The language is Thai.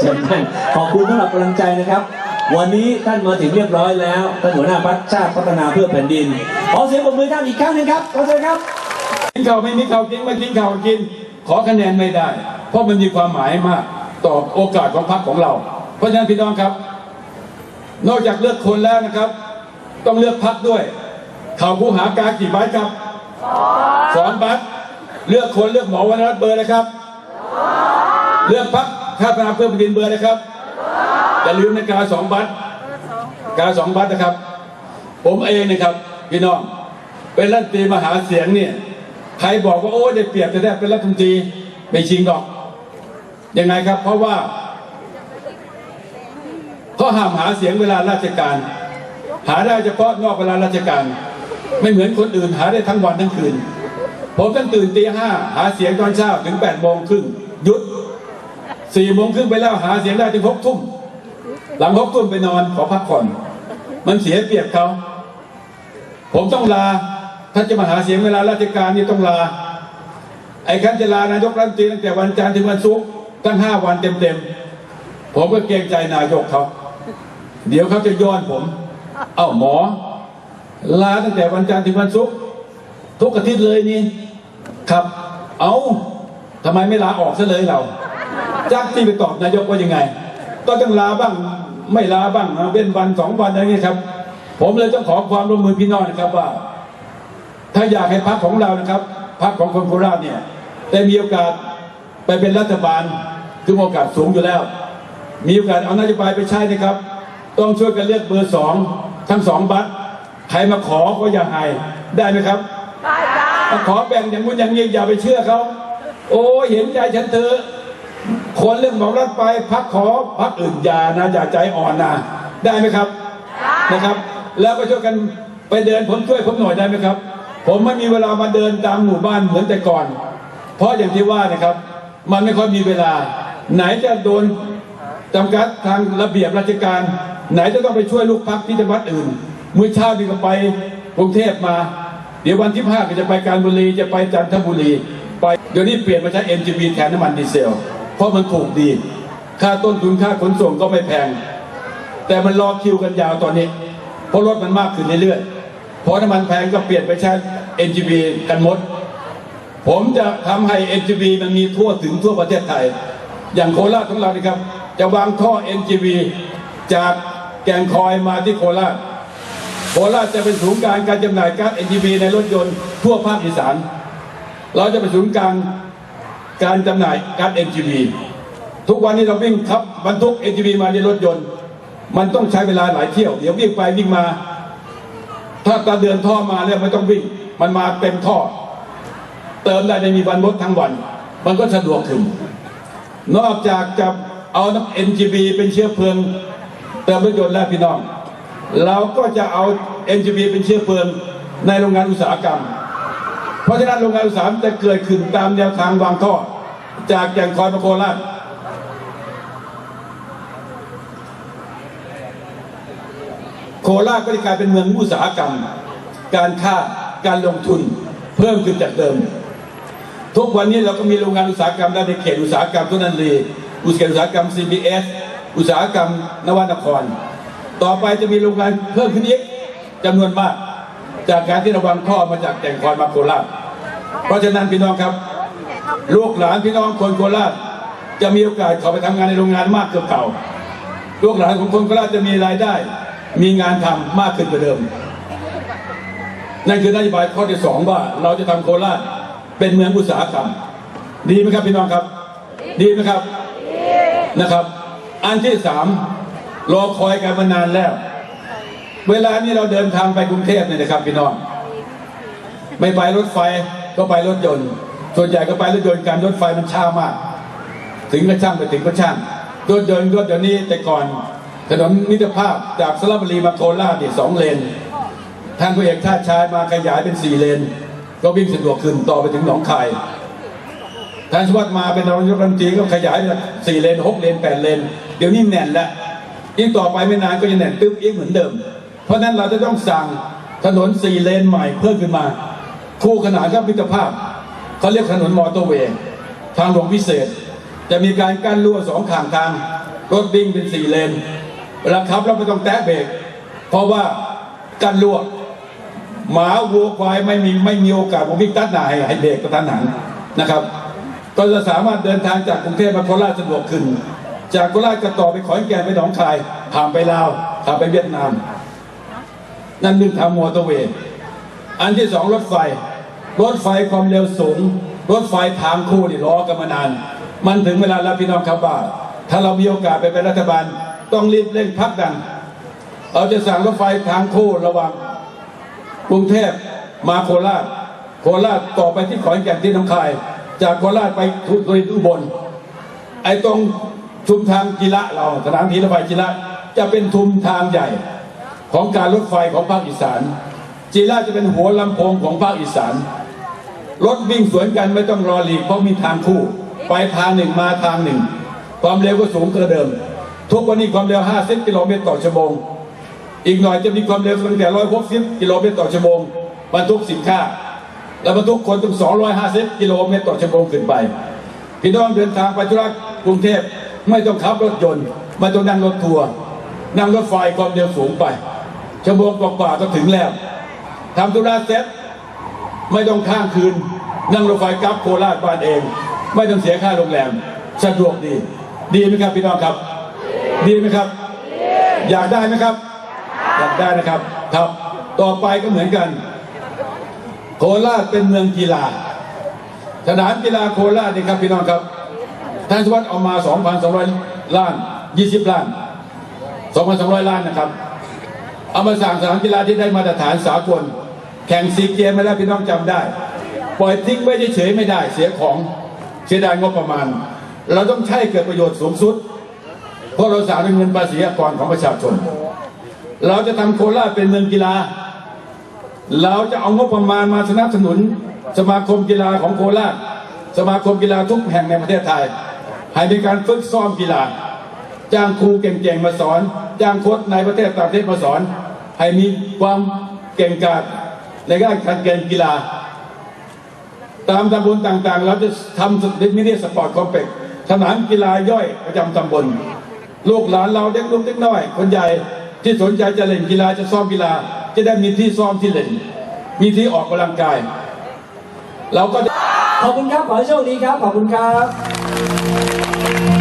เชิญท่านขอบคุณสำหรับกำลังใจนะครับ วันนี้ท่านมาถึงเรียบร้อยแล้วท่านหัวหน้าพรรคชาติพัฒนาเพื่อแผ่นดิน ขอเสียงปรบมือท่านอีกครั้งหนึ่งครับขอเชิญครับ กินข้าวไม่มีข้าวกินไม่กินข้าวกิน ขอคะแนนไม่ได้ เพราะมันมีความหมายมากต่อโอกาสของพรรคของเรา เพราะฉะนั้นพี่น้องครับ นอกจากเลือกคนแล้วนะครับ ต้องเลือกพรรคด้วยข่าวผู้หากากี่ใบครับสองบัตรเลือกคนเลือกหมอวรรณรัตน์เบอร์เลยครับ เลือกพรรค ข้าพเจ้าเพื่อแผ่นดินเบอร์เลยครับอย่าลืมในะกาสองบัตรกาสองบัตรนะครับ ผมเองนะครับ พี่น้องเป็นรัฐมนตรีมหาเสียงเนี่ยใครบอกว่าโอ้ได้เปรียบจะได้เป็นรัฐมนตรีไม่จริงหรอกยังไงครับ เพราะว่าเขาห้ามหาเสียงเวลาราชการ หาได้เฉพาะนอกเวลาราชการ ไม่เหมือนคนอื่นหาได้ทั้งวันทั้งคืน ผมต้องตื่นตีห้าหาเสียงตอนเช้าถึงแปดโมงครึ่งหยุด สี่โมงครึ่งไปแล้วหาเสียงได้ถึงหกทุ่มหลังหกทุ่มไปนอนขอพักผ่อน มันเสียเปรียบเขาผมต้องลาถ้าจะมาหาเสียงเวลาราชการนี่ต้องลา ไอ้คันจะลานายกรัฐมนตรีตั้งแต่วันจันทร์ถึงวันศุกร์ตั้งห้าวันเต็มๆผมก็เกรงใจนายกเขาเดี๋ยวเขาจะย้อนผม เอ้าหมอ ลาตั้งแต่วันจันทร์ถึงวันศุกร์ทุกอาทิตย์เลยนี่ครับ เอาทำไมไม่ลาออกซะเลยเรา จักที่ไปตอบนายกว่ายังไง ก็ต้องลาบ้างไม่ลาบ้างนะเว้นวันสองวันอะไรเงี้ยครับ ผมเลยต้องขอความร่วมมือพี่น้องนะครับว่า ถ้าอยากให้พรรคของเรานะครับพรรคของคนโคราชเนี่ยได้มีโอกาสไปเป็นรัฐบาลคือโอกาสสูงอยู่แล้ว มีโอกาสเอานโยบายไปใช้นะครับ ต้องช่วยกันเลือกเบอร์สองทั้งสองบัตรใครมาขอก็อย่าให้ได้ไหมครับมาขอแบ่งอย่างนู้นอย่างนี้อย่าไปเชื่อเขาโอ้ยเห็นใจฉันเถอะ คนเรื่องของรัฐไปพักขอพักอื่นอย่านะอย่าใจอ่อนนะได้ไหมครับนะครับ แล้วก็ช่วยกันไปเดินผมช่วยผมหน่อยได้ไหมครับ ผมไม่มีเวลามาเดินตามหมู่บ้านเหมือนแต่ก่อน เพราะอย่างที่ว่านะครับ มันไม่ค่อยมีเวลา ไหนจะโดนจำกัดทางระเบียบราชการ ไหนจะต้องไปช่วยลูกพักที่จังหวัดอื่นมื้อเช้านี่ก็ไปกรุงเทพมา เดี๋ยววันที่ห้าก็จะไปการบุรีจะไปจันทบุรี ไปเดี๋ยวนี้เปลี่ยนมาใช้ NGV แทนน้ำมันดีเซล เพราะมันถูกดี ค่าต้นทุนค่าขนส่งก็ไม่แพง แต่มันรอคิวกันยาวตอนนี้ เพราะรถมันมากขึ้นเรื่อยๆเพราะน้ำมันแพงก็เปลี่ยนไปใช้ NGV กันหมด ผมจะทำให้ NGV มันมีทั่วถึงทั่วประเทศไทย อย่างโคราชของเรานี่ครับ จะวางท่อ NGV จากแกงคอยมาที่โคราชโคราชจะเป็นศูนย์กลางการจำหน่ายก๊าซ NGV ในรถยนต์ทั่วภาคอีสาน เราจะเป็นศูนย์กลาง การจำหน่ายก๊าซ NGV ทุกวันนี้เราวิ่งครับบรรทุก NGV มาในรถยนต์ มันต้องใช้เวลาหลายเที่ยว เดี๋ยววิ่งไปวิ่งมา ถ้าตาเดือนท่อมาแล้วไม่ต้องวิ่ง มันมาเต็มท่อ เติมได้ในมีวันรถทั้งวัน มันก็สะดวกขึ้น นอกจากจะเอาน้ำ NGV เป็นเชื้อเพลิงเติมรถยนต์แล้วพี่น้อง เราก็จะเอา NGV เป็นเชื้อเพลิงในโรงงานอุตสาหกรรม เพราะฉะนั้นโรงงานอุตสาหกรรมจะเกิดขึ้นตามแนวทางวางท่อ จากแก่งคอยมาโคราชโคราชก็จะกลายเป็นเมืองอุตสาหกรรม การค้าการลงทุนเพิ่มขึ้นจากเดิม ทุกวันนี้เราก็มีโรงงานอุตสาหกรรมด้านในเขตอุตสาหกรรมทุนันรีอุตสาหกรรม CBS อุตสาหกรรมนวนคร ต่อไปจะมีโรงงานเพิ่มขึ้นอีกจำนวนมาก จากการที่ระวังข้อมาจากแก่งคอยมาโคราชเพราะฉะนั้นพี่น้องครับ ลูกหลานพี่น้องคนโคราชจะมีโอกาสเข้าไปทำงานในโรงงานมากกว่าเก่า ลูกหลานของคนโคราชจะมีรายได้ มีงานทำมากขึ้นกว่าเดิม นั่นคือนโยบายข้อที่สองว่าเราจะทำโคราชเป็นเมืองอุตสาหกรรม ดีไหมครับพี่น้องครับ ดีไหมครับนะครับ อันที่สามรอคอยกันมานานแล้ว เวลานี้เราเดินทางไปกรุงเทพเนี่ยนะครับพี่น้อง ไม่ไปรถไฟก็ไปรถยนต์ ส่วนใหญ่ก็ไปรถยนต์การรถไฟมันช้ามาก ถึงก็ช่างไปถึงก็ช่างรถยนต์รถเดี๋ยวนี้แต่ก่อนถนนมิตรภาพจากสระบุรีมาโคราชเนี่ยสองเลนทางพระเอกท่าชายมาขยายเป็นสี่เลน ก็วิ่งสะดวกขึ้นต่อไปถึงหนองคายทางชวัดมาเป็นนายกรัฐมนตรีก็ขยายเป็นสี่เลนหกเลนแปดเลน เดี๋ยวนี้แน่นแล้วยิ่งต่อไปไม่นานก็จะแน่นตึ๊บอีกเหมือนเดิม เพราะฉะนั้นเราจะต้องสั่งถนนสี่เลนใหม่เพิ่มขึ้นมา คู่ขนานกับมิตรภาพ เขาเรียกถนนมอเตอร์เวย์ทางหลวงพิเศษ จะมีการกั้นรั่วสองข้างทาง รถวิ่งเป็นสี่เลนเวลาขับเราไม่ต้องแตะเบรกเพราะว่ากั้นรั่วหมาวัวควายไม่มีไม่มีโอกาสผมวิ่งตัดหนาให้ให้เบรกกระทันหันนะครับก็จะสามารถเดินทางจากกรุงเทพมาโคราชสะดวกขึ้น จากโคราชก็ต่อไปขอนแก่นไปหนองคายผ่านไปลาวผ่านไปเวียดนาม นั่นหนึ่งทางมอเตอร์เวย์อันที่สองรถไฟ รถไฟความเร็วสูง รถไฟทางคู่นี่ล้อกันมานาน มันถึงเวลาแล้วพี่น้องครับว่า ถ้าเรามีโอกาสไปเป็นรัฐบาล ต้องรีบเร่งพักดันเราจะสั่งรถไฟทางคู่ระหว่างกรุงเทพมาโคราช โคราชต่อไปที่ขอนแก่นที่หน้องคาย จากโคราชไปทุตรินอุบลไอ้ตรงชุมทางกีฬาเราสนามทีรถไฟกีฬาจะเป็นทุมทางใหญ่ของการรถไฟของภาคอีสานจีราจะเป็นหัวลำโพงของภาคอีสาน รถวิ่งสวนกันไม่ต้องรอหลีกเพราะมีทางคู่ ไปทางหนึ่งมาทางหนึ่ง ความเร็วก็สูงกว่าเดิม ทุกวันนี้ความเร็ว 50 กิโลเมตรต่อชั่วโมง อีกหน่อยจะมีความเร็วตั้งแต่ 160 กิโลเมตรต่อชั่วโมงบรรทุกสินค้า และบรรทุกคนถึง 250 กิโลเมตรต่อชั่วโมงขึ้นไป พี่น้องเดินทางไปธุระกรุงเทพไม่ต้องขับรถยนต์ไม่ต้องนั่งรถทัวร์นั่งรถไฟความเร็วสูงไปชั่วโมงกว่าๆก็ถึงแล้วทำธุระเสร็จ ไม่ต้องข้างคืน นั่งรถไฟกลับโคราชบ้านเอง ไม่ต้องเสียค่าโรงแรม สะดวกดี ดีไหมครับพี่น้องครับ ดีไหมครับ อยากได้ไหมครับ อยากได้นะครับ ครับ ต่อไปก็เหมือนกัน โคราชเป็นเมืองกีฬา สนามกีฬาโคราชนี่ครับพี่น้องครับท่านสวัสดิ์เอามา 2,200 ล้าน 20 ล้าน 2,200 ล้านนะครับ เอามาสั่งสนามกีฬาที่ได้มาตรฐานสากล แข่งซีเกมมาแล้วพี่น้องจำได้ ปล่อยทิ้งไว้เฉยๆไม่ได้เสียของเสียดายงบประมาณ เราต้องใช้เกิดประโยชน์สูงสุด เพราะเราสามเป็นเงินภาษีอากรของประชาชน เราจะทำโคราชเป็นเมืองกีฬา เราจะเอางบประมาณมาสนับสนุน สมาคมกีฬาของโคราช สมาคมกีฬาทุกแห่งในประเทศไทย ให้มีการฝึกซ้อมกีฬา จ้างครูเก่งๆมาสอน จ้างโค้ชในประเทศต่างประเทศมาสอน ให้มีความเก่งกาจ ในการแข่งขันกีฬา ตามตำบลต่างๆ เราจะทำมินิสปอร์ตคอมเพล็กซ์สนามกีฬาย่อยประจำตำบล ลูกหลานเราเด็กลูกเด็กน้อย คนใหญ่ที่สนใจจะเล่นกีฬาจะซ้อมกีฬา จะได้มีที่ซ้อมที่เล่น มีที่ออกกำลังกาย เราก็จะขอบคุณครับขอให้โชคดีครับ ขอบคุณครับ